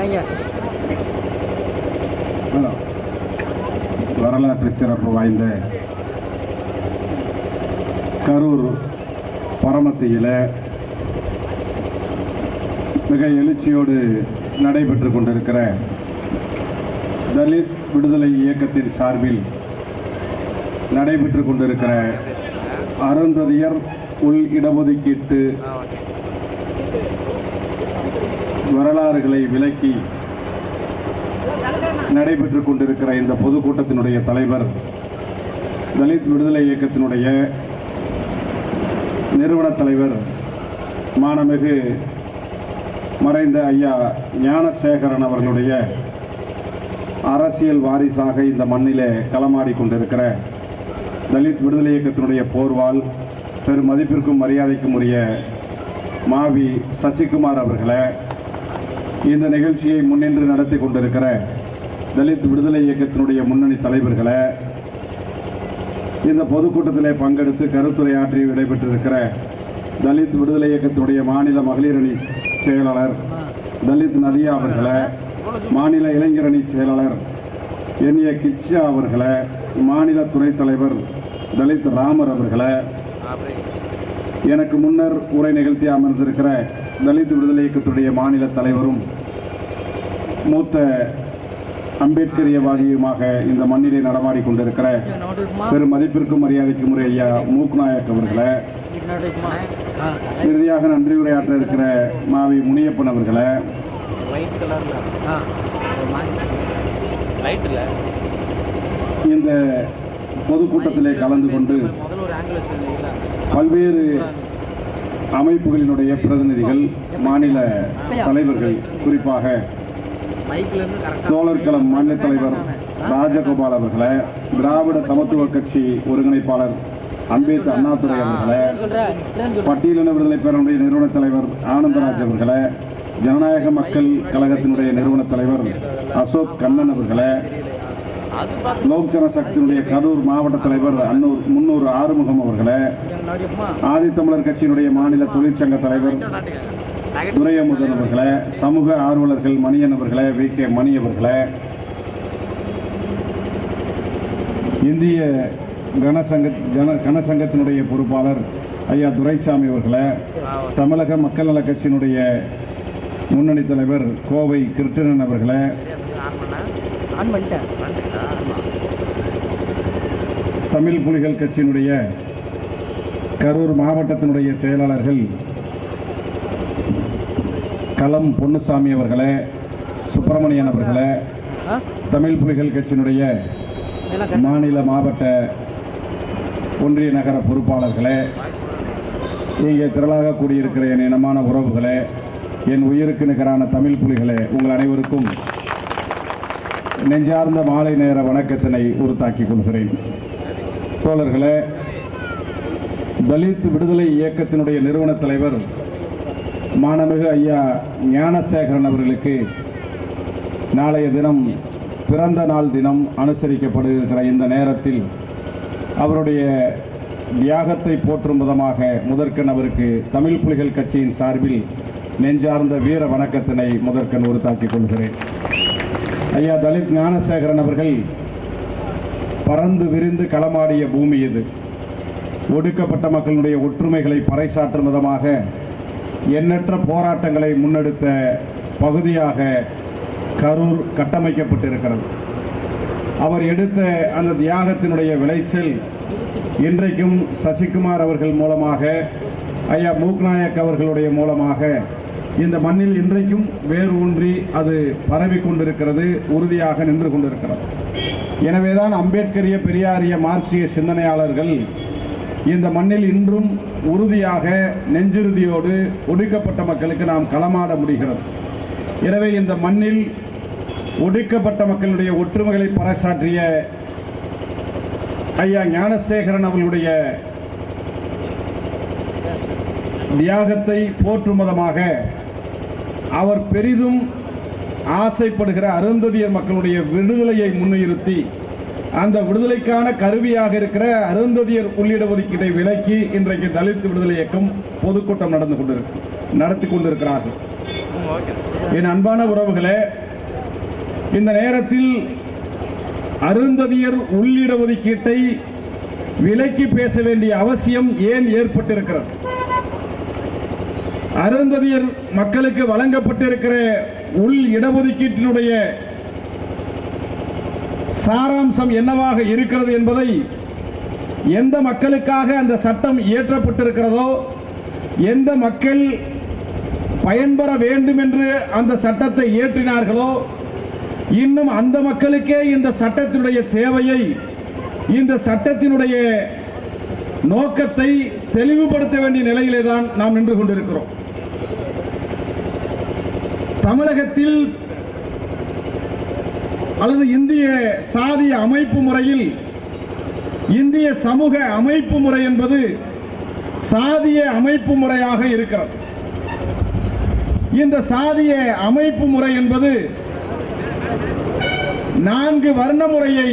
வாங்க வரலாற்று சிறப்பு வாய்ந்த கரூர் பரமத்தியில் மிக எழுச்சியோடு நடைபெற்று கொண்டிருக்கிற தலித் விடுதலை இயக்கத்தின் சார்பில் நடைபெற்று கொண்டிருக்கிற அருந்ததியர் உள் இடஒதுக்கீட்டு வரலாறுகளை விளக்கி நடைபெற்றுக் கொண்டிருக்கிற இந்த பொதுக்கூட்டத்தினுடைய தலைவர் தலித் விடுதலை இயக்கத்தினுடைய நிறுவன தலைவர் மானமிகு மறைந்த ஐயா ஞானசேகரன் அவர்களுடைய அரசியல் வாரிசாக இந்த மண்ணிலே களமாடி கொண்டிருக்கிற தலித் விடுதலை இயக்கத்தினுடைய போர்வால் பெரும் மதிப்பிற்கும் மரியாதைக்கும் உரிய மாவி சசிகுமார் அவர்களை இந்த நிகழ்ச்சியை முன்னின்று நடத்தி கொண்டிருக்கிற தலித் விடுதலை இயக்கத்தினுடைய முன்னணி தலைவர்களை இந்த பொதுக்கூட்டத்திலே பங்கெடுத்து கருத்துரையாற்றி விடைபெற்றிருக்கிற தலித் விடுதலை இயக்கத்தினுடைய மாநில மகளிர் அணி செயலாளர் தலித் நதியா அவர்களை மாநில இளைஞரணி செயலாளர் என். ஏ. கிச்சா அவர்களை மாநில துணைத் தலைவர் தலித் ராமர் அவர்களை எனக்கு முன்னர் உரை நிகழ்த்தி அமர்ந்திருக்கிற தலித் விடுதலை இயக்கத்துடைய மாநில தலைவரும் மூத்த அம்பேத்கரியவாதியுமாக இந்த மண்ணிலே நடமாடி கொண்டிருக்கிற பெரும் மதிப்பிற்கும் மரியாதைக்கும் உரிய ஐயா மூக்நாயக் அவர்களை. இறுதியாக நன்றி உரையாற்ற இருக்கிற மாவி முனியப்பன் அவர்களை. இந்த பொதுக்கூட்டத்திலே கலந்து கொண்டு பல்வேறு அமைப்புகளினுடைய பிரதிநிதிகள் மாநில தலைவர்கள் குறிப்பாக தோழர்களம் மாநில தலைவர் ராஜகோபால் அவர்களை திராவிட சமத்துவ கட்சி ஒருங்கிணைப்பாளர் அம்பேத் அண்ணாதுரை அவர்களை பட்டியலின விடுதலை பேரனுடைய நிறுவன தலைவர் ஆனந்தராஜ் அவர்களை ஜனநாயக மக்கள் கழகத்தினுடைய நிறுவன தலைவர் அசோக் கண்ணன் அவர்களை லோக் ஜனசக்தியினுடைய கரூர் மாவட்ட தலைவர் அன்னூர் முன்னூர் ஆறுமுகம் அவர்களே. ஆதித்தமிழர் கட்சியினுடைய மாநில தொழிற்சங்க தலைவர் துரையமுதன் அவர்களே சமூக ஆர்வலர்கள் மணியன் அவர்களே வி. கே. மணி அவர்களே. இந்திய கனசங்க ஜன கனசங்கத்தினுடைய பொறுப்பாளர் ஐயா துரைசாமி அவர்களே தமிழக மக்கள் நல கட்சியினுடைய முன்னணி தலைவர் கோவை கிருஷ்ணன் அவர்களே ஆன் பண்ண ஆன் பண்ணிட்டேன் தமிழ் புலிகள் கட்சியினுடைய கரூர் மாவட்டத்தினுடைய செயலாளர்கள் களம் பொன்னுசாமி அவர்களே சுப்பிரமணியன் அவர்களே தமிழ் புலிகள் கட்சியினுடைய மாநில மாவட்ட ஒன்றிய நகர பொறுப்பாளர்களே இங்கே திரளாக கூடியிருக்கிற என் இனமான உறவுகளே என் உயிருக்கு நிகரான தமிழ் புலிகளே உங்கள் அனைவருக்கும் நெஞ்சார்ந்த மாலை நேர வணக்கத்தினை உறுத்தாக்கிக் கொள்கிறேன். தோழர்களே தலித் விடுதலை இயக்கத்தினுடைய நிறுவன தலைவர் மாணமிகு ஐயா ஞானசேகரன் அவர்களுக்கு நாளைய தினம் பிறந்த நாள் தினம் அனுசரிக்கப்படுகிற இந்த நேரத்தில் அவருடைய தியாகத்தை போற்றும் விதமாக முதற்கண் அவருக்கு தமிழ் புலிகள் கட்சியின் சார்பில் நெஞ்சார்ந்த வீர வணக்கத்தினை முதற்கண் உறுத்தாக்கிக் கொள்கிறேன். ஐயா தலித் ஞானசேகரன் அவர்கள் பறந்து விரிந்து களமாடிய பூமி இது. ஒடுக்கப்பட்ட மக்களுடைய ஒற்றுமைகளை பறைசாற்றும் விதமாக எண்ணற்ற போராட்டங்களை முன்னெடுத்த பகுதியாக கரூர் கட்டமைக்கப்பட்டிருக்கிறது. அவர் எடுத்த அந்த தியாகத்தினுடைய விளைச்சல் இன்றைக்கும் சசிகுமார் அவர்கள் மூலமாக ஐயா மூக்நாயக் அவர்களுடைய மூலமாக இந்த மண்ணில் இன்றைக்கும் வேர் ஊன்றி அது பரவி கொண்டிருக்கிறது உறுதியாக நின்று கொண்டிருக்கிறது. எனவேதான் அம்பேத்கரிய பெரியாரிய மார்க்சிய சிந்தனையாளர்கள் இந்த மண்ணில் இன்றும் உறுதியாக நெஞ்சுறுதியோடு ஒடுக்கப்பட்ட மக்களுக்கு நாம் களமாட முடிகிறது. எனவே இந்த மண்ணில் ஒடுக்கப்பட்ட மக்களுடைய ஒற்றுமைகளை பறைசாற்றிய ஐயா ஞானசேகரன் அவர்களுடைய தியாகத்தை போற்றும் விதமாக அவர் பெரிதும் ஆசைப்படுகிற அருந்ததியர் மக்களுடைய விடுதலையை முன்னிறுத்தி அந்த விடுதலைக்கான கருவியாக இருக்கிற அருந்ததியர் உள்ளிட ஒதுக்கீட்டை விலக்கி இன்றைக்கு தலித் விடுதலை இயக்கம் பொதுக்கூட்டம் நடந்து கொண்டிருக்கு நடத்தி கொண்டிருக்கிறார்கள். என் அன்பான உறவுகளே இந்த நேரத்தில் அருந்ததியர் உள்ளிட ஒதுக்கீட்டை விலக்கி பேச வேண்டிய அவசியம் ஏன் ஏற்பட்டிருக்கிறது? அருந்ததியர் மக்களுக்கு வழங்கப்பட்டிருக்கிற உள் இடஒதுக்கீட்டினுடைய சாராம்சம் என்னவாக இருக்கிறது என்பதை எந்த மக்களுக்காக அந்த சட்டம் இயற்றப்பட்டிருக்கிறதோ எந்த மக்கள் பயன்பெற வேண்டும் என்று அந்த சட்டத்தை இயற்றினார்களோ இன்னும் அந்த மக்களுக்கே இந்த சட்டத்தினுடைய தேவையை இந்த சட்டத்தினுடைய நோக்கத்தை தெளிவுபடுத்த வேண்டிய நிலையிலே தான் நாம் நின்று கொண்டிருக்கிறோம். தமிழகத்தில் அல்லது இந்திய சாதிய அமைப்பு முறையில் இந்திய சமூக அமைப்பு முறை என்பது சாதிய அமைப்பு முறையாக இருக்கிறது. இந்த சாதிய அமைப்பு முறை என்பது நான்கு வர்ண முறையை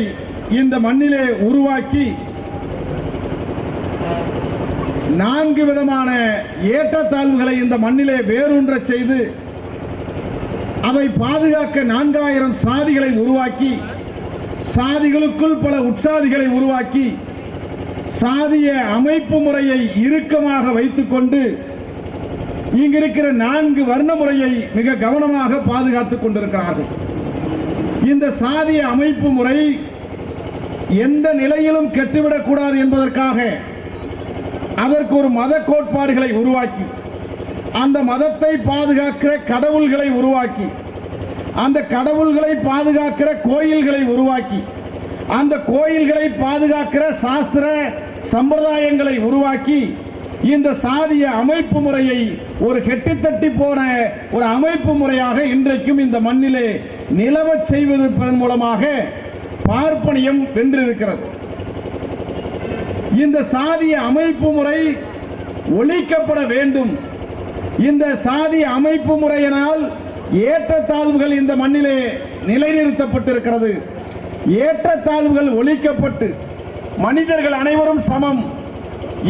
இந்த மண்ணிலே உருவாக்கி நான்கு விதமான ஏற்றத்தாழ்வுகளை இந்த மண்ணிலே வேரூன்றச் செய்து அதை பாதுகாக்க நான்காயிரம் சாதிகளை உருவாக்கி சாதிகளுக்குள் பல உற்சாதிகளை உருவாக்கி சாதிய அமைப்பு முறையை இறுக்கமாக வைத்துக்கொண்டு இங்கிருக்கிற நான்கு வர்ண முறையை மிக கவனமாக பாதுகாத்துக் கொண்டிருக்கிறார்கள். இந்த சாதிய அமைப்பு முறை எந்த நிலையிலும் கெட்டுவிடக்கூடாது என்பதற்காக அதற்கு ஒரு மத கோட்பாடுகளை உருவாக்கி அந்த மதத்தை பாதுகாக்கிற கடவுள்களை உருவாக்கி அந்த கடவுள்களை பாதுகாக்கிற கோயில்களை உருவாக்கி அந்த கோயில்களை பாதுகாக்கிற சாஸ்திர சம்பிரதாயங்களை உருவாக்கி இந்த சாதிய அமைப்பு முறையை ஒரு கெட்டித்தட்டி போன ஒரு அமைப்பு முறையாக இன்றைக்கும் இந்த மண்ணிலே நிலவச் செய்வதன் மூலமாக பார்ப்பனியம் வென்றிருக்கிறது. இந்த சாதிய அமைப்பு முறை ஒழிக்கப்பட வேண்டும். இந்த சாதி அமைப்பு முறையினால் ஏற்றத்தாழ்வுகள் இந்த மண்ணிலே நிலைநிறுத்தப்பட்டிருக்கிறது. ஏற்றத்தாழ்வுகள் ஒழிக்கப்பட்டு மனிதர்கள் அனைவரும் சமம்.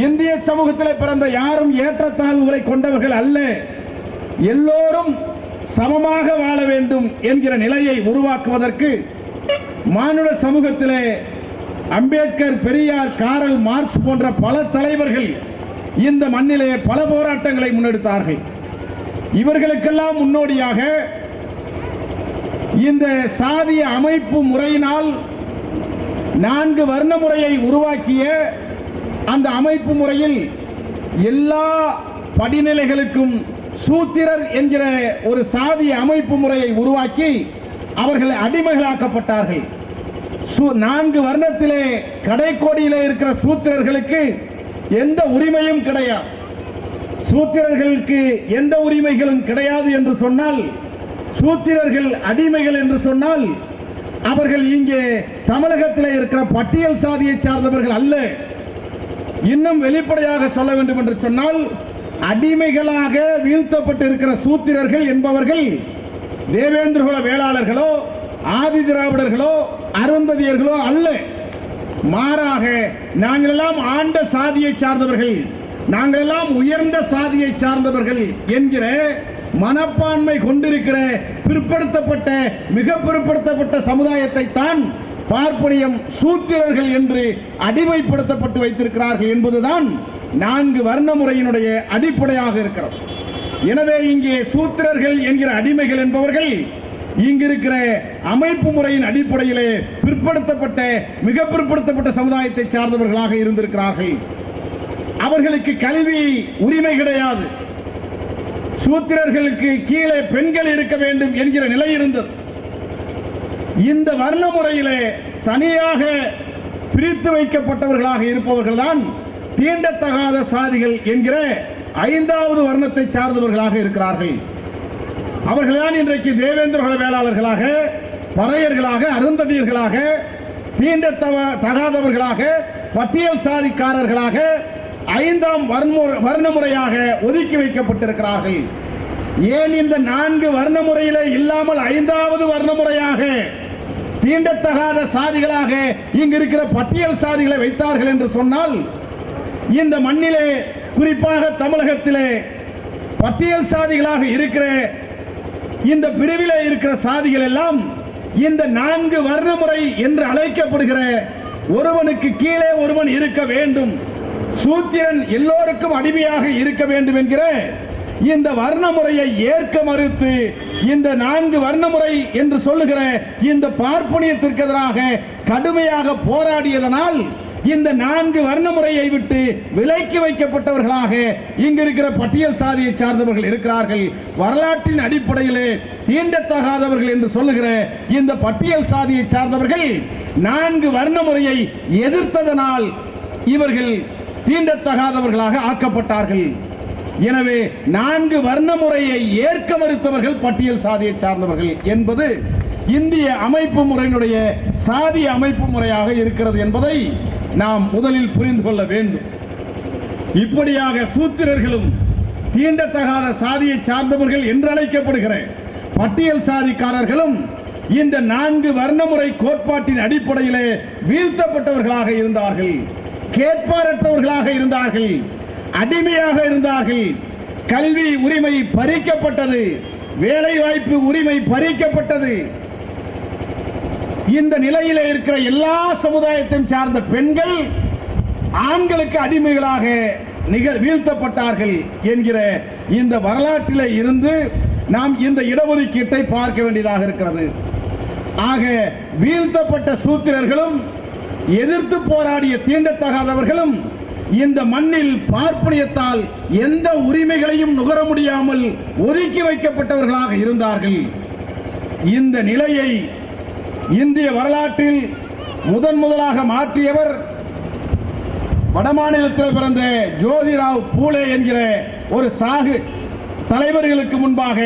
இந்திய சமூகத்தில் பிறந்த யாரும் ஏற்றத்தாழ்வுகளை கொண்டவர்கள் அல்ல. எல்லோரும் சமமாக வாழ வேண்டும் என்கிற நிலையை உருவாக்குவதற்கு மானுட சமூகத்திலே அம்பேத்கர் பெரியார் காரல் மார்க்ஸ் போன்ற பல தலைவர்கள் இந்த மண்ணிலே பல போராட்டங்களை முன்னெடுத்தார்கள். இவர்களுக்கெல்லாம் முன்னோடியாக இந்த சாதிய அமைப்பு முறையினால் நான்கு வர்ண முறையை உருவாக்கிய அந்த அமைப்பு முறையில் எல்லா படிநிலைகளுக்கும் சூத்திரர் என்கிற ஒரு சாதிய அமைப்பு முறையை உருவாக்கி அவர்கள் அடிமைகளாக்கப்பட்டார்கள். நான்கு வர்ணத்திலே கடைக்கோடியிலே இருக்கிற சூத்திரர்களுக்கு எந்த உரிமையும் கிடையாது சூத்திரர்களுக்கு எந்த உரிமைகளும் கிடையாது என்று சொன்னால் சூத்திரர்கள் அடிமைகள் என்று சொன்னால் அவர்கள் இங்கே தமிழகத்தில் இருக்கிற பட்டியல் சாதியை சார்ந்தவர்கள் அல்ல. இன்னும் வெளிப்படையாக சொல்ல வேண்டும் என்று சொன்னால் அடிமைகளாக வீழ்த்தப்பட்டிருக்கிற சூத்திரர்கள் என்பவர்கள் தேவேந்திரகுல வேளாளர்களோ ஆதி திராவிடர்களோ அருந்ததியர்களோ அல்ல. மாறாக நாங்கள் எல்லாம் ஆண்ட சாதியை சார்ந்தவர்கள். நாங்கள் எல்லாம் உயர்ந்த சாதியை சார்ந்தவர்கள் என்கிற மனப்பான்மை கொண்டிருக்கிற பிற்படுத்தப்பட்ட மிக பிற்படுத்தப்பட்ட சமுதாயத்தை தான் பார்ப்பனியம் சூத்திரர்கள் என்று அடிமைப்படுத்தப்பட்டு வைத்திருக்கிறார்கள் என்பதுதான் நான்கு வர்ண முறையினுடைய அடிப்படையாக இருக்கிறது. எனவே இங்கே சூத்திரர்கள் என்கிற அடிமைகள் என்பவர்கள் இங்கிருக்கிற அமைப்பு முறையின் அடிப்படையிலே பிற்படுத்தப்பட்ட மிக பிற்படுத்தப்பட்ட சமுதாயத்தை சார்ந்தவர்களாக இருந்திருக்கிறார்கள். அவர்களுக்கு கல்வி உரிமை கிடையாது. சூத்திரர்களுக்கு கீழே பெண்கள் இருக்க வேண்டும் என்கிற நிலை இருந்தது. இந்த வர்ண முறையிலே தனியாக பிரித்து வைக்கப்பட்டவர்களாக இருப்பவர்கள் தான் தீண்டத்தகாத சாதிகள் என்கிற ஐந்தாவது வர்ணத்தை சார்ந்தவர்களாக இருக்கிறார்கள். அவர்கள்தான் இன்றைக்கு தேவேந்திர வேளாளர்களாக பறையர்களாக அருந்ததியர்களாக தீண்டத்தவ தகாதவர்களாக பட்டியல் சாதிக்காரர்களாக ஐந்தாம் வர்ணமு- வர்ணமுறையாக ஒதுக்கி வைக்கப்பட்டிருக்கிறார்கள். ஏன் இந்த நான்கு வர்ணமுறையிலே இல்லாமல் ஐந்தாவது வர்ணமுறையாக தீண்டத்தகாத சாதிகளாக இங்கு இருக்கிற பட்டியல் சாதிகளை வைத்தார்கள் என்று சொன்னால் இந்த மண்ணிலே குறிப்பாக தமிழகத்திலே பட்டியல் சாதிகளாக இருக்கிற இந்த பிரிவில் இருக்கிற சாதிகள் எல்லாம் இந்த நான்கு வர்ணமுறை என்று அழைக்கப்படுகிற ஒருவனுக்கு கீழே ஒருவன் இருக்க வேண்டும். சூத்திரன் எல்லோருக்கும் அடிமையாக இருக்க வேண்டும் என்கிற இந்த வர்ணமுறையை ஏற்க மறுத்து இந்த நான்கு வர்ணமுறை என்று சொல்லுகிற இந்த பார்ப்பனியத்திற்கு எதிராக கடுமையாக போராடியதனால் இந்த நான்கு வர்ண முறையை விட்டு விலக்கி வைக்கப்பட்டவர்களாக இங்கு இருக்கிற பட்டியல் சாதியை சார்ந்தவர்கள் இருக்கிறார்கள். வரலாற்றின் அடிப்படையிலே தீண்டத்தகாதவர்கள் என்று சொல்லுகிற இந்த பட்டியல் சாதியை சார்ந்தவர்கள் நான்கு வர்ண முறையை எதிர்த்ததனால் இவர்கள் தீண்டத்தகாதவர்களாக ஆக்கப்பட்டார்கள். எனவே நான்கு வர்ண முறையை ஏற்க மறுத்தவர்கள் பட்டியல் சாதியை சார்ந்தவர்கள் என்பது இந்திய அமைப்பு முறையினுடைய சாதி அமைப்பு முறையாக இருக்கிறது என்பதை நாம் முதலில் புரிந்து கொள்ள வேண்டும். இப்படியாக சூத்திரர்களும் தீண்டத்தகாத சாதியை சார்ந்தவர்கள் என்று அழைக்கப்படுகிற பட்டியல் சாதிக்காரர்களும் இந்த நான்கு வர்ணமுறை கோட்பாட்டின் அடிப்படையிலே வீழ்த்தப்பட்டவர்களாக இருந்தார்கள். கேட்பாரற்றவர்களாக இருந்தார்கள். அடிமையாக இருந்தார்கள். கல்வி உரிமை பறிக்கப்பட்டது. வேலை வாய்ப்பு உரிமை பறிக்கப்பட்டது. இந்த நிலையில் இருக்கிற எல்லா சமுதாயத்தையும் சார்ந்த பெண்கள் ஆண்களுக்கு அடிமைகளாக நிகழ் வீழ்த்தப்பட்டார்கள் என்கிற இந்த வரலாற்றில் இருந்து நாம் இந்த இடஒதுக்கீட்டை பார்க்க வேண்டியதாக இருக்கிறது. ஆக வீழ்த்தப்பட்ட சூத்திரர்களும் எதிர்த்து போராடிய தீண்டத்தகாதவர்களும் இந்த மண்ணில் பார்ப்பனியத்தால் எந்த உரிமைகளையும் நுகர முடியாமல் ஒதுக்கி வைக்கப்பட்டவர்களாக இருந்தார்கள். இந்த நிலையை இந்திய வரலாற்றில் முதன் முதலாக மாற்றியவர் வடமாநிலத்தில் பிறந்த ஜோதிராவ் பூலே என்கிற ஒரு சாகு தலைவர்களுக்கு முன்பாக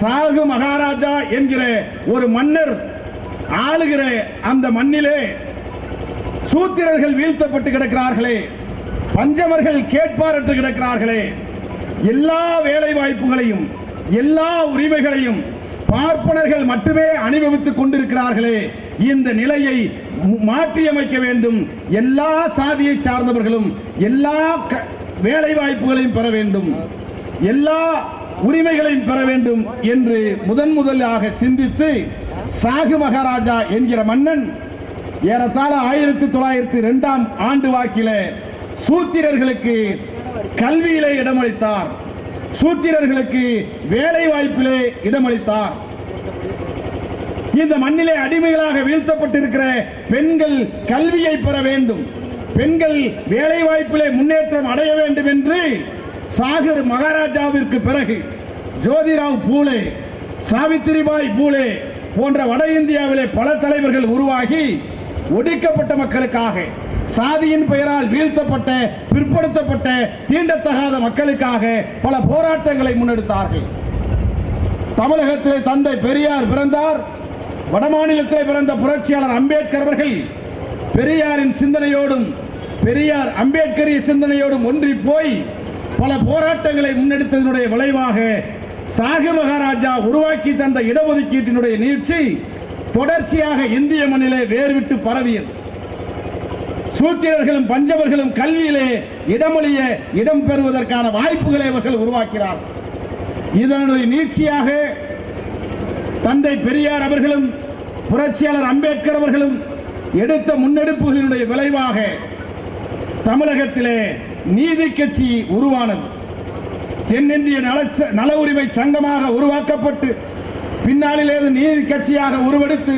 சாகு மகாராஜா என்கிற ஒரு மன்னர் ஆளுகிற அந்த மண்ணிலே சூத்திரர்கள் வீழ்த்தப்பட்டு கிடக்கிறார்களே பஞ்சமர்கள் கேட்பாரற்று கிடக்கிறார்களே எல்லா வேலை வாய்ப்புகளையும் எல்லா உரிமைகளையும் பார்ப்பனர்கள் மட்டுமே அனுபவித்துக் கொண்டிருக்கிறார்களே. இந்த நிலையை மாற்றியமைக்க வேண்டும். எல்லா சாதியை சார்ந்தவர்களும் எல்லா க- வேலை வாய்ப்புகளையும் பெற வேண்டும். எல்லா உரிமைகளையும் பெற வேண்டும் என்று முதன் முதலாக சிந்தித்து சாகு மகாராஜா என்கிற மன்னன் ஏறத்தாழ ஆயிரத்தி தொள்ளாயிரத்தி இரண்டாம் ஆண்டு வாக்கில சூத்திரர்களுக்கு கல்வியிலே இடமளித்தார். சூத்திரர்களுக்கு வேலை வாய்ப்பிலே இடமளித்தார். இந்த மண்ணிலே அடிமைகளாக வீழ்த்தப்பட்டிருக்கிற பெண்கள் கல்வியை பெற வேண்டும். பெண்கள் வேலை வாய்ப்பிலே முன்னேற்றம் அடைய வேண்டும் என்று சாகர் மகாராஜாவிற்கு பிறகு ஜோதிராவ் பூலே சாவித்திரிபாய் பூலே போன்ற வட இந்தியாவிலே பல தலைவர்கள் உருவாகி ஒடுக்கப்பட்ட மக்களுக்காக சாதியின் பெயரால் வீழ்த்தப்பட்ட பிற்படுத்தப்பட்ட தீண்டத்தகாத மக்களுக்காக பல போராட்டங்களை முன்னெடுத்தார்கள். தமிழகத்திலே தந்தை பெரியார் பிறந்தார். வடமாநிலத்திலே பிறந்த புரட்சியாளர் அம்பேத்கர் அவர்கள் பெரியாரின் சிந்தனையோடும் பெரியார் அம்பேத்கரிய சிந்தனையோடும் ஒன்றி போய் பல போராட்டங்களை முன்னெடுத்ததனுடைய விளைவாக சாகி மகாராஜா உருவாக்கி தந்த இடஒதுக்கீட்டினுடைய நீட்சி தொடர்ச்சியாக இந்திய மண்ணிலே வேர்விட்டு பரவியது. சூத்திரர்களும் பஞ்சவர்களும் கல்வியிலே இடமொழிய இடம் பெறுவதற்கான வாய்ப்புகளை அவர்கள் உருவாக்கிறார் இதனுடைய நீட்சியாக தந்தை பெரியார் அவர்களும் புரட்சியாளர் அம்பேத்கர் அவர்களும் எடுத்த முன்னெடுப்புகளினுடைய விளைவாக தமிழகத்திலே நீதி கட்சி உருவானது. தென்னிந்திய நல நல உரிமை சங்கமாக உருவாக்கப்பட்டு பின்னாளிலே நீதி கட்சியாக உருவெடுத்து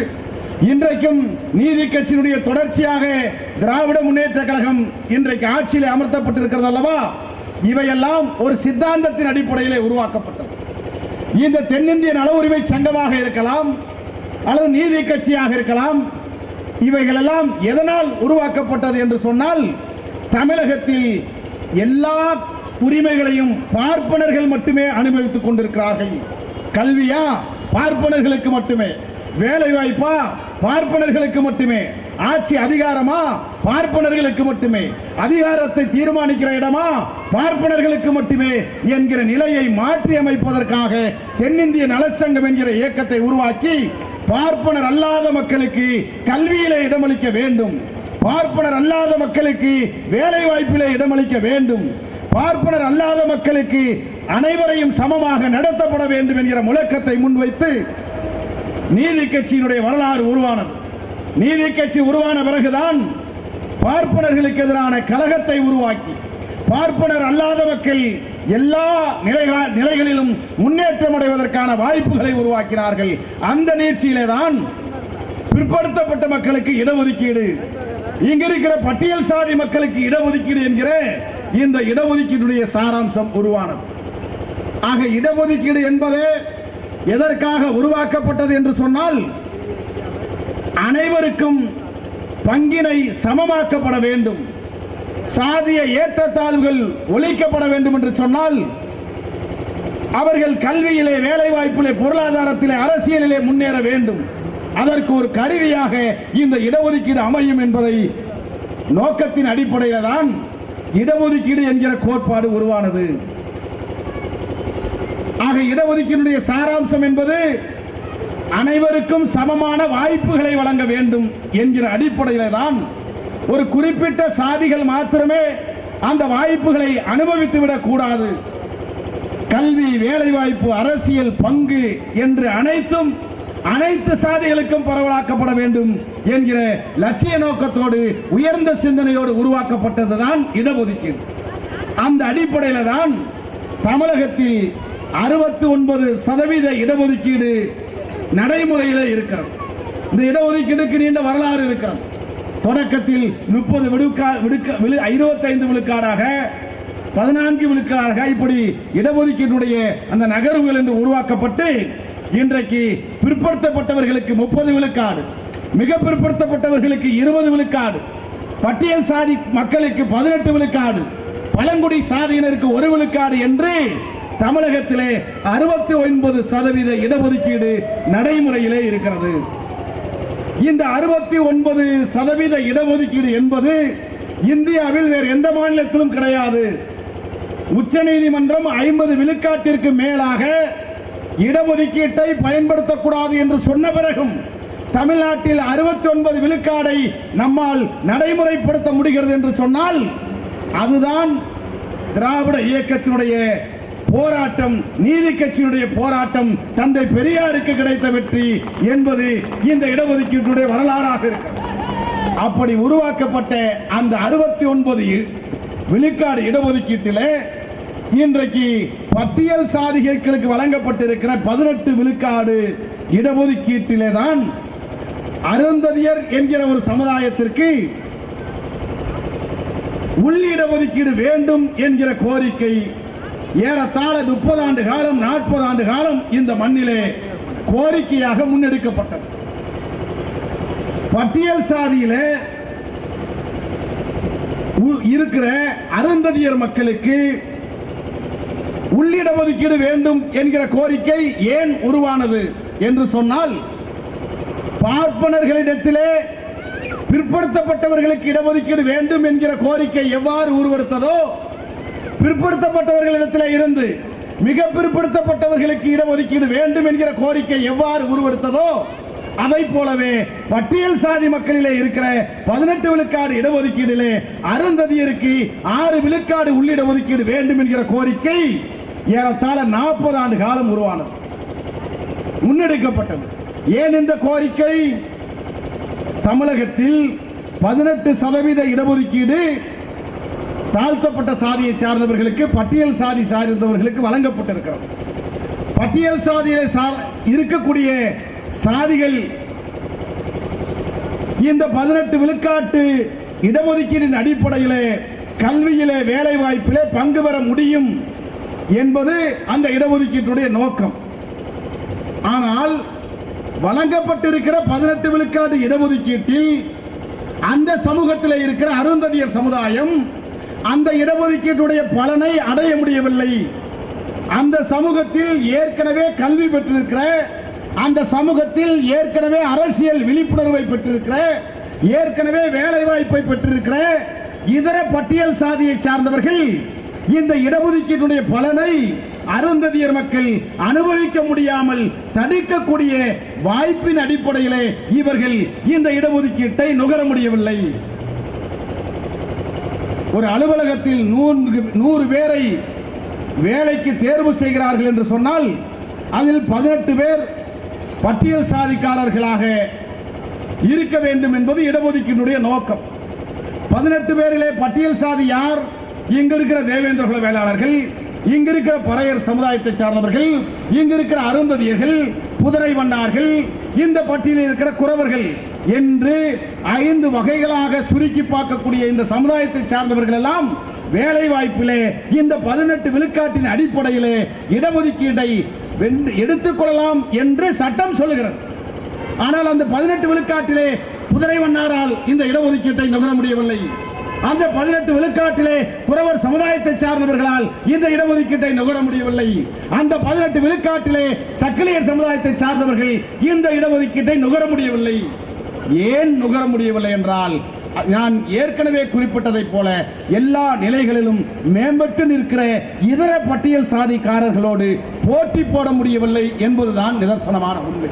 இன்றைக்கும் நீதி கட்சியினுடைய தொடர்ச்சியாக திராவிட முன்னேற்ற கழகம் இன்றைக்கு ஆட்சியில் அமர்த்தப்பட்டிருக்கிறது அல்லவா? இவையெல்லாம் ஒரு சித்தாந்தத்தின் அடிப்படையிலே உருவாக்கப்பட்டது. இந்த தென்னிந்திய நல உரிமை சங்கமாக இருக்கலாம் அல்லது நீதி கட்சியாக இருக்கலாம் இவைகளெல்லாம் எதனால் உருவாக்கப்பட்டது என்று சொன்னால் தமிழகத்தில் எல்லா உரிமைகளையும் பார்ப்பனர்கள் மட்டுமே அனுபவித்துக் கொண்டிருக்கிறார்கள். கல்வியா? பார்ப்பனர்களுக்கு மட்டுமே. வேலை வாய்ப்பா பார்ப்பனர்களுக்கு மட்டுமே. ஆட்சி அதிகாரமா பார்ப்பனர்களுக்கு மட்டுமே. அதிகாரத்தை தீர்மானிக்கிற இடமா பார்ப்பனர்களுக்கு மட்டுமே என்கிற நிலையை மாற்றி அமைப்பதற்காக தென்னிந்திய நலச்சங்கம் என்கிற இயக்கத்தை உருவாக்கி பார்ப்பனர் அல்லாத மக்களுக்கு கல்வியிலே இடமளிக்க வேண்டும். பார்ப்பனர் அல்லாத மக்களுக்கு வேலை வாய்ப்பிலே இடமளிக்க வேண்டும். பார்ப்பனர் அல்லாத மக்களுக்கு அனைவரையும் சமமாக நடத்தப்பட வேண்டும் என்கிற முழக்கத்தை முன்வைத்து நீதி கட்சியினுடைய வரலாறு உருவானது. நீதி கட்சி உருவான பிறகுதான் பார்ப்பனர்களுக்கு எதிரான கலகத்தை உருவாக்கி பார்ப்பனர் அல்லாத மக்கள் எல்லா நிலைகளிலும் முன்னேற்றம் அடைவதற்கான வாய்ப்புகளை உருவாக்கினார்கள். அந்த நீட்சியிலே தான் பிற்படுத்தப்பட்ட மக்களுக்கு இடஒதுக்கீடு இங்க இருக்கிற பட்டியல் சாதி மக்களுக்கு இடஒதுக்கீடு என்கிற இந்த இடஒதுக்கீடுடைய சாராம்சம் உருவானது. ஆக இடஒதுக்கீடு என்பதே எதற்காக உருவாக்கப்பட்டது என்று சொன்னால் அனைவருக்கும் பங்கினை சமமாக்கப்பட வேண்டும். சாதிய ஏற்றத்தாழ்வுகள் ஒழிக்கப்பட வேண்டும் என்று சொன்னால் அவர்கள் கல்வியிலே வேலை வாய்ப்பிலே பொருளாதாரத்திலே அரசியலிலே முன்னேற வேண்டும். அதற்கு ஒரு கருவியாக இந்த இடஒதுக்கீடு அமையும் என்பதை நோக்கத்தின் அடிப்படையில் தான் இடஒதுக்கீடு என்கிற கோட்பாடு உருவானது. ஆக இடஒதுக்கீடுடைய சாராம்சம் என்பது அனைவருக்கும் சமமான வாய்ப்புகளை வழங்க வேண்டும் என்கிற அடிப்படையில் தான் ஒரு குறிப்பிட்ட சாதிகள் மாத்திரமே அந்த வாய்ப்புகளை அனுபவித்து விடக்கூடாது கல்வி வேலைவாய்ப்பு அரசியல் பங்கு என்று அனைத்தும் அனைத்து சாதிகளுக்கும் பரவலாக்கப்பட வேண்டும் என்கிற லட்சிய நோக்கத்தோடு உயர்ந்த சிந்தனையோடு உருவாக்கப்பட்டதுதான் இடஒதுக்கீடு. அந்த அடிப்படையில் தான் தமிழகத்தில் அறுபத்தி ஒன்பது சதவீத இடஒதுக்கீடு நடைமுறையில் இருக்கிறது. இந்த இடஒதுக்கீடுக்கு நீண்ட வரலாறு இருக்கிறது. தொடக்கத்தில் முப்பது விழுக்கா விழுக்க இருபத்தைந்து விழுக்காடாக பதினான்கு விழுக்காடாக இப்படி இடஒதுக்கீட்டுடைய அந்த நகர்வுகள் என்று உருவாக்கப்பட்டு இன்றைக்கு பிற்படுத்தப்பட்டவர்களுக்கு முப்பது விழுக்காடு மிக பிற்படுத்தப்பட்டவர்களுக்கு இருபது விழுக்காடு பட்டியல் சாதி மக்களுக்கு பதினெட்டு விழுக்காடு பழங்குடி சாதியினருக்கு ஒரு விழுக்காடு என்று தமிழகத்திலே அறுபத்தி ஒன்பது சதவீத இடஒதுக்கீடு நடைமுறையிலே இருக்கிறது. இந்த அறுபத்தி ஒன்பது சதவீத இடஒதுக்கீடு என்பது இந்தியாவில் வேறு எந்த மாநிலத்திலும் கிடையாது. உச்சநீதிமன்றம் ஐம்பது விழுக்காட்டிற்கு மேலாக இடஒதுக்கீட்டை பயன்படுத்தக்கூடாது என்று சொன்ன பிறகும் தமிழ்நாட்டில் அறுபத்தி ஒன்பது விழுக்காடை நம்மால் நடைமுறைப்படுத்த முடிகிறது என்று சொன்னால் அதுதான் திராவிட இயக்கத்தினுடைய போராட்டம் நீதி கட்சியினுடைய போராட்டம் தந்தை பெரியாருக்கு கிடைத்த வெற்றி என்பது இந்த இடஒதுக்கீட்டுடைய வரலாறாக இருக்கிறது அப்படி உருவாக்கப்பட்ட அந்த அறுபத்தி ஒன்பது விழுக்காடு இடஒதுக்கீட்டிலே இன்றைக்கு பட்டியல் சாதிகளுக்கு வழங்கப்பட்டிருக்கிற பதினெட்டு விழுக்காடு இடஒதுக்கீட்டிலே தான் அருந்ததியர் என்கிற ஒரு சமுதாயத்திற்கு உள்ளிட ஒதுக்கீடு வேண்டும் என்கிற கோரிக்கை ஏறத்தாழ முப்பது ஆண்டு காலம் நாற்பது ஆண்டு காலம் இந்த மண்ணிலே கோரிக்கையாக முன்னெடுக்கப்பட்டது. பட்டியல் சாதியிலே இருக்கிற அருந்ததியர் மக்களுக்கு உள்ளிட ஒதுக்கீடு வேண்டும் என்கிற கோரிக்கை ஏன் உருவானது என்று சொன்னால் பார்ப்பனர்களிடத்திலே பிற்படுத்தப்பட்டவர்களுக்கு இடஒதுக்கீடு வேண்டும் என்கிற கோரிக்கை எவ்வாறு உருவெடுத்ததோ பிற்படுத்தப்பட்டவர்களிடத்தில் இருந்து மிக பிற்படுத்தப்பட்டவர்களுக்கு இடஒதுக்கீடு வேண்டும் என்கிற கோரிக்கை எவ்வாறு உருவெடுத்ததோ அதை போலவே பட்டியல் சாதி மக்களிலே இருக்கிற பதினெட்டு விழுக்காடு இடஒதுக்கீடிலே அருந்ததியருக்கு ஆறு விழுக்காடு உள்ளிட ஒதுக்கீடு வேண்டும் என்கிற கோரிக்கை ஏறத்தாழ நாற்பது ஆண்டு காலம் உருவானது. முன்னெடுக்கப்பட்டது. ஏன் இந்த கோரிக்கை? தமிழகத்தில் பதினெட்டு சதவீத இடஒதுக்கீடு தாழ்த்தப்பட்ட சாதியை சார்ந்தவர்களுக்கு பட்டியல் சாதி சார்ந்தவர்களுக்கு வழங்கப்பட்டிருக்கிறது. பட்டியல் சாதியில் இருக்கக்கூடிய சாதிகள் இந்த பதினெட்டு விழுக்காட்டு இடஒதுக்கீடின் அடிப்படையிலே கல்வியிலே வேலை வாய்ப்பிலே பங்கு பெற முடியும் என்பது அந்த இடஒதுக்கீட்டுடைய நோக்கம். ஆனால் வழங்கப்பட்டிருக்கிற பதினெட்டு விழுக்காடு இடஒதுக்கீட்டில் அந்த சமூகத்தில் இருக்கிற அருந்ததியர் சமுதாயம் அந்த இடஒதுக்கீட்டுடைய பலனை அடைய முடியவில்லை. அந்த சமூகத்தில் ஏற்கனவே கல்வி பெற்றிருக்கிற அந்த சமூகத்தில் ஏற்கனவே அரசியல் விழிப்புணர்வை பெற்றிருக்கிற ஏற்கனவே வேலை வாய்ப்பை பெற்றிருக்கிற இதர பட்டியல் சாதியை சார்ந்தவர்கள் இந்த இடஒதுக்கீட்டுடைய பலனை அருந்ததியர் மக்கள் அனுபவிக்க முடியாமல் தடுக்கக்கூடிய வாய்ப்பின் அடிப்படையிலே இவர்கள் இந்த இடஒதுக்கீட்டை நுகர முடியவில்லை. ஒரு அலுவலகத்தில் நூறு நூறு பேரை வேலைக்கு தேர்வு செய்கிறார்கள் என்று சொன்னால் அதில் பதினெட்டு பேர் பட்டியல் சாதிக்காரர்களாக இருக்க வேண்டும் என்பது இடஒதுக்கீட்டுடைய நோக்கம். பதினெட்டு பேரிலே பட்டியல் சாதி யார்? இங்க இருக்கிற தேவேந்திர குல வேளாளர்கள் இங்க இருக்கிற பறையர் சமுதாயத்தை சார்ந்தவர்கள் இங்கிருக்கிற அருந்ததியர்கள் குதிரை வண்ணார்கள் இந்த பட்டியலில் இருக்கிற குறவர்கள் என்று ஐந்து வகைகளாக சுருக்கி பார்க்கக்கூடிய இந்த சமுதாயத்தை சார்ந்தவர்கள் எல்லாம் வேலை வாய்ப்பிலே இந்த பதினெட்டு விழுக்காட்டின் அடிப்படையிலே இடஒதுக்கீட்டை வென்று- எடுத்துக்கொள்ளலாம் என்று சட்டம் சொல்லுகிறது. ஆனால் அந்த பதினெட்டு விழுக்காட்டிலே குதிரை வண்ணாரால் இந்த இடஒதுக்கீட்டை நுகர முடியவில்லை. அந்த பதினெட்டு விழுக்காட்டிலே குறவர் சமுதாயத்தை சார்ந்தவர்களால் இந்த இடஒதுக்கீட்டை நுகர முடியவில்லை. அந்த பதினெட்டு விழுக்காட்டிலே சக்கிலியர் சமுதாயத்தை சார்ந்தவர்கள் இந்த இடஒதுக்கீட்டை நுகர முடியவில்லை. ஏன் நுகர முடியவில்லை என்றால் நான் ஏற்கனவே குறிப்பிட்டதைப் போல எல்லா நிலைகளிலும் மேம்பட்டு நிற்கிற இதர பட்டியல் சாதிக்காரர்களோடு போட்டி போட முடியவில்லை என்பதுதான் நிதர்சனமான உண்மை.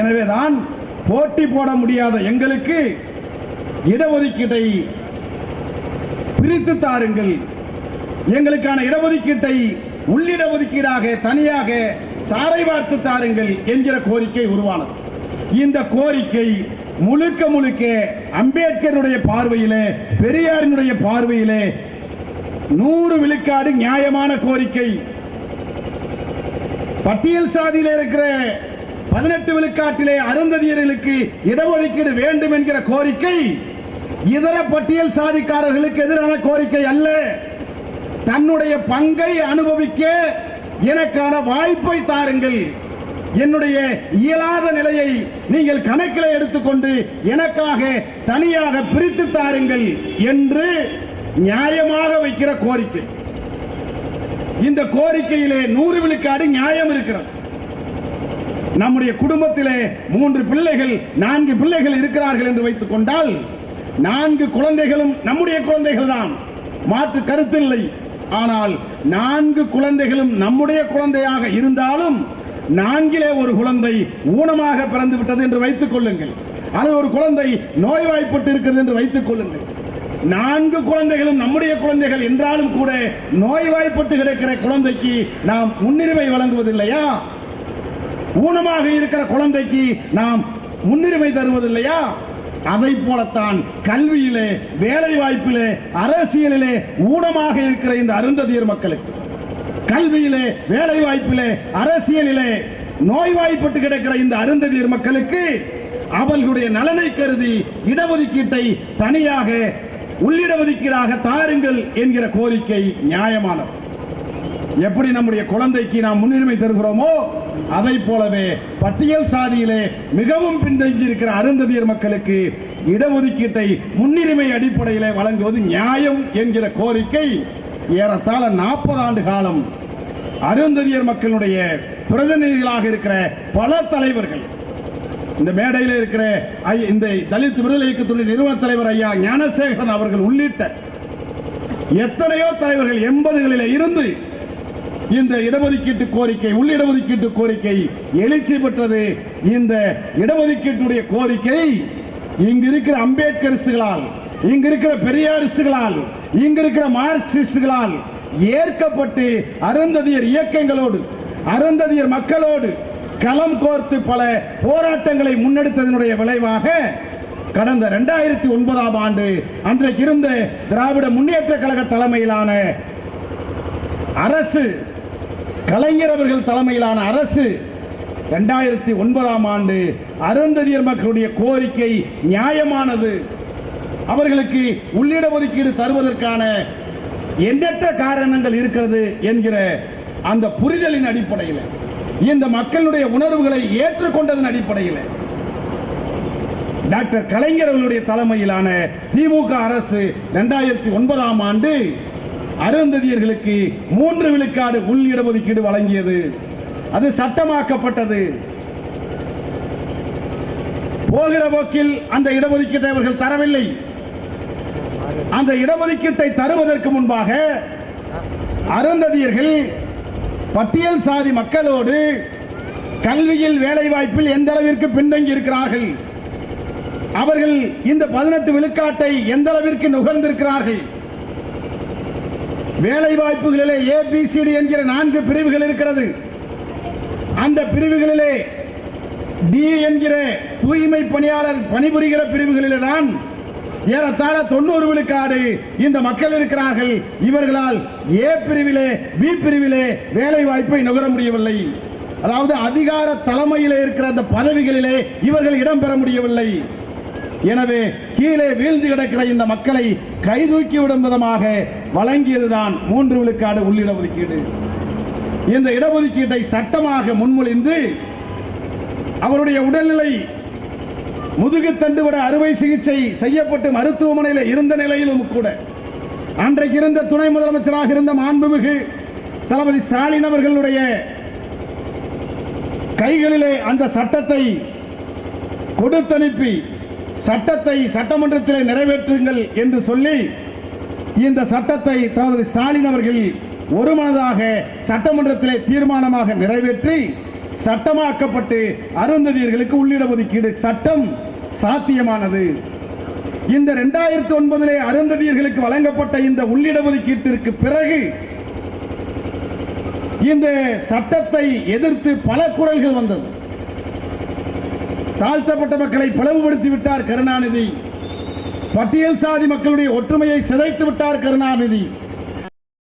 எனவேதான் போட்டி போட முடியாத எங்களுக்கு இடஒதுக்கீட்டை பிரித்து தாருங்கள். எங்களுக்கான இடஒதுக்கீட்டை உள்ளிடஒதுக்கீடாக தனியாக தாரை வார்த்து தாருங்கள் என்கிற கோரிக்கை உருவானது. இந்த கோரிக்கை முழுக்க முழுக்க அம்பேத்கருடைய பார்வையிலே பெரியாரினுடைய பார்வையிலே நூறு விழுக்காடு நியாயமான கோரிக்கை. பட்டியல் சாதியில் இருக்கிற பதினெட்டு விழுக்காட்டிலே அருந்ததியர்களுக்கு இடஒதுக்கீடு வேண்டும் என்கிற கோரிக்கை இதர பட்டியல் சாதிக்காரர்களுக்கு எதிரான கோரிக்கை அல்ல. தன்னுடைய பங்கை அனுபவிக்க எனக்கான வாய்ப்பை தாருங்கள். என்னுடைய இயலாத நிலையை நீங்கள் கணக்கில் எடுத்துக்கொண்டு எனக்காக தனியாக பிரித்து தாருங்கள் என்று நியாயமாக வைக்கிற கோரிக்கை. இந்த கோரிக்கையிலே நூறு விழுக்காடு நியாயம் இருக்கிறது. நம்முடைய குடும்பத்திலே மூன்று பிள்ளைகள் நான்கு பிள்ளைகள் இருக்கிறார்கள் என்று வைத்துக் கொண்டால் நான்கு குழந்தைகளும் நம்முடைய குழந்தைகள் தான் மாற்று கருத்தில்லை. ஆனால் நான்கு குழந்தைகளும் நம்முடைய குழந்தையாக இருந்தாலும் நான்கிலே ஒரு குழந்தை ஊனமாக பிறந்து விட்டது என்று வைத்துக் கொள்ளுங்கள். அது ஒரு குழந்தை நோய்வாய்ப்பட்டு இருக்கிறது என்று வைத்துக் கொள்ளுங்கள். நான்கு குழந்தைகளும் நம்முடைய குழந்தைகள் என்றாலும் கூட நோய்வாய்ப்பட்டு கிடக்கிற குழந்தைக்கு நாம் முன்னுரிமை வழங்குவதில்லையா? ஊனமாக இருக்கிற குழந்தைக்கு நாம் முன்னுரிமை தருவதில்லையா? அதை போலத்தான் கல்வியிலே வேலை வாய்ப்பிலே அரசியலிலே ஊனமாக இருக்கிற இந்த அருந்ததியர் மக்களுக்கு. கல்வியிலே வேலை வாய்ப்பிலே அரசியலிலே நோய்வாய்ப்பட்டு கிடக்கிற இந்த அருந்ததியர் மக்களுக்கு அவர்களுடைய நலனை கருதி இடஒதுக்கீட்டை தனியாக உள்ளிடஒதுக்கீடாக தாருங்கள் என்கிற கோரிக்கை நியாயமானது. எப்படி நம்முடைய குழந்தைக்கு நாம் முன்னுரிமை தருகிறோமோ அதை போலவே பட்டியல் சாதியிலே மிகவும் பின்தங்கி இருக்கிற அருந்ததியர் மக்களுக்கு இடஒதுக்கீட்டை முன்னுரிமை அடிப்படையிலே வழங்குவது நியாயம் என்கிற கோரிக்கை ஏறத்தாழ நாற்பது ஆண்டு காலம் அருந்ததியர் மக்களுடைய பிரதிநிதிகளாக இருக்கிற பல தலைவர்கள். இந்த மேடையில் இருக்கிற இந்த தலித் விடுதலை இயக்கத்துடைய நிறுவன தலைவர் ஐயா ஞானசேகரன் அவர்கள் உள்ளிட்ட எத்தனையோ தலைவர்கள் எண்பதுகளில் இருந்து இந்த இடஒதுக்கீட்டு கோரிக்கை உள்ளிடஒதுக்கீட்டு கோரிக்கை எழுச்சி பெற்றது. இந்த இடஒதுக்கீட்டுடைய கோரிக்கை இங்க இருக்கிற அம்பேத்கரிஸ்டுகளால் இங்க இருக்கிற பெரியாரிஸ்டுகளால் இங்க இருக்கிற மார்க்சிஸ்டுகளால் ஏற்கப்பட்டு அருந்ததியர் இயக்கங்களோடு அருந்ததியர் மக்களோடு களம் கோர்த்து பல போராட்டங்களை முன்னெடுத்ததனுடைய விளைவாக கடந்த 2009 ஒன்பதாம் ஆண்டு அன்றைக்கு இருந்த திராவிட முன்னேற்ற கழக தலைமையிலான அரசு கலைஞர் அவர்கள் தலைமையிலான அரசு 2009 ஒன்பதாம் ஆண்டு அருந்ததியர் மக்களுடைய கோரிக்கை நியாயமானது. அவர்களுக்கு உள்ளிட ஒதுக்கீடு தருவதற்கான எண்ணற்ற காரணங்கள் இருக்கிறது என்கிற அந்த புரிதலின் அடிப்படையில் இந்த மக்களுடைய உணர்வுகளை ஏற்றுக்கொண்டதன் அடிப்படையில் டாக்டர் கலைஞர் அவர்களுடைய தலைமையிலான திமுக அரசு 2009 ஒன்பதாம் ஆண்டு அருந்ததியர்களுக்கு மூன்று விழுக்காடு உள் இடஒதுக்கீடு வழங்கியது. அது சட்டமாக்கப்பட்டது. போகிற போக்கில் அந்த இடஒதுக்கீட்டை அவர்கள் தரவில்லை. அந்த இடஒதுக்கீட்டை தருவதற்கு முன்பாக அருந்ததியர்கள் பட்டியல் சாதி மக்களோடு கல்வியில் வேலைவாய்ப்பில் எந்த அளவிற்கு பின்தங்கி இருக்கிறார்கள்? அவர்கள் இந்த பதினெட்டு விழுக்காட்டை எந்த அளவிற்கு நுகர்ந்திருக்கிறார்கள்? வேலை வாய்ப்புகளிலே ஏபிசிடி என்கிற நான்கு பிரிவுகள் இருக்கிறது. அந்த பிரிவுகளிலே டி என்கிற தூய்மை பணியாளர் பணிபுரிகிற பிரிவுகளிலே தான் ஏறத்தாழ தொண்ணூறு விழுக்காடு இந்த மக்கள் இருக்கிறார்கள். இவர்களால் ஏ பிரிவிலே பி பிரிவிலே வேலை வாய்ப்பை நுகர முடியவில்லை. அதாவது அதிகார தலைமையிலே இருக்கிற அந்த பதவிகளிலே இவர்கள் இடம்பெற முடியவில்லை. எனவே கீழே வீழ்ந்து கிடக்கிற இந்த மக்களை கைதூக்கி விடும் விதமாக வழங்கியதுதான் மூன்று விழுக்காடு உள்ளிட ஒதுக்கீடு இந்த இடஒதுக்கீட்டை சட்டமாக முன்மொழிந்து அவருடைய உடல்நிலை முதுகு தண்டுவிட அறுவை சிகிச்சை செய்யப்பட்டு மருத்துவமனையில் இருந்த நிலையிலும் கூட அன்றைக்கு இருந்த துணை முதலமைச்சராக இருந்த மாண்புமிகு தளபதி ஸ்டாலின் அவர்களுடைய கைகளிலே அந்த சட்டத்தை கொடுத்தனுப்பி சட்டத்தை சட்டமன்றத்திலே நிறைவேற்றுங்கள் என்று சொல்லி இந்த சட்டத்தை தளபதி ஸ்டாலின் அவர்கள் ஒருமனதாக சட்டமன்றத்திலே தீர்மானமாக நிறைவேற்றி சட்டமாக்கப்பட்டு அருந்ததியர்களுக்கு உள்ளிட ஒதுக்கீடு சட்டம் சாத்தியமானது. இந்த இரண்டாயிரத்தி ஒன்பதிலே அருந்ததியர்களுக்கு வழங்கப்பட்ட இந்த உள்ளிட ஒதுக்கீட்டிற்கு பிறகு இந்த சட்டத்தை எதிர்த்து பல குரல்கள் வந்தது. தாழ்த்தப்பட்ட மக்களை பிளவுபடுத்தி விட்டார் கருணாநிதி. பட்டியல் சாதி மக்களுடைய ஒற்றுமையை சிதைத்து விட்டார் கருணாநிதி.